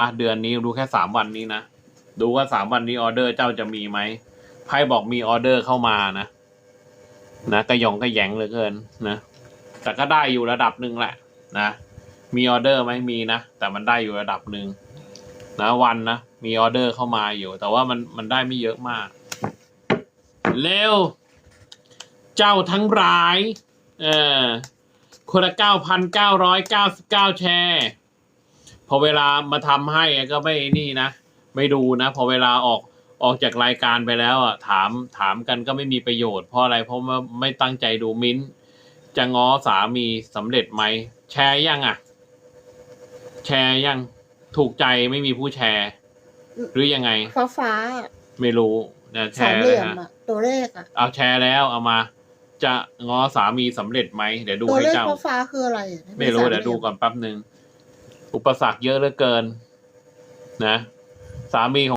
อะเดือนนี้ดูแค่สามวันนี้นะ ดูว่าสามวันนี้ออเดอร์เจ้าจะมีไหมไพ่บอกมีออเดอร์เข้ามานะ นะกระยองกระแยงเหลือเกินนะ แต่ก็ได้อยู่ระดับหนึ่งแหละนะมีออเดอร์ไหมมีนะ แต่มันได้อยู่ระดับหนึ่งนะวันนะ มีออเดอร์เข้ามาอยู่ แต่ว่ามันมันได้ไม่เยอะมาก เร็ว เจ้าทั้งหลาย เออคนละเก้าพันเก้าร้อยเก้าสิบเก้าแชร์ พอเวลามาทำให้ก็ไม่นี่นะ ไม่ดูนะ พอเวลาออกออกจากรายการไปแล้วอะถามถามกันก็ไม่มีประโยชน์เพราะอะไรเพราะว่าไม่ตั้งใจดูมิ้นท์จะง้อสามีสำเร็จไหมแชร์ยังอะ แชร์ยังถูกใจไม่มีผู้แชร์ หรือยังไง ฟ้าฟ้า ไม่รู้นะแชสามร์เหเลลี่ยยมฮะอะตัวเลขอะเอาแชร์แล้วเอามา จะง้อสามีสำเร็จไหมเดี๋ยวดูตัวให้เลขเจ้าฟ้าฟ้าคืออะไรอะไม่รู้สาเดี๋ยวหดูลี่มก่อนแป๊บหนึ่ง อุปสรรคเยอะเหลือเกิน นะ สามีของ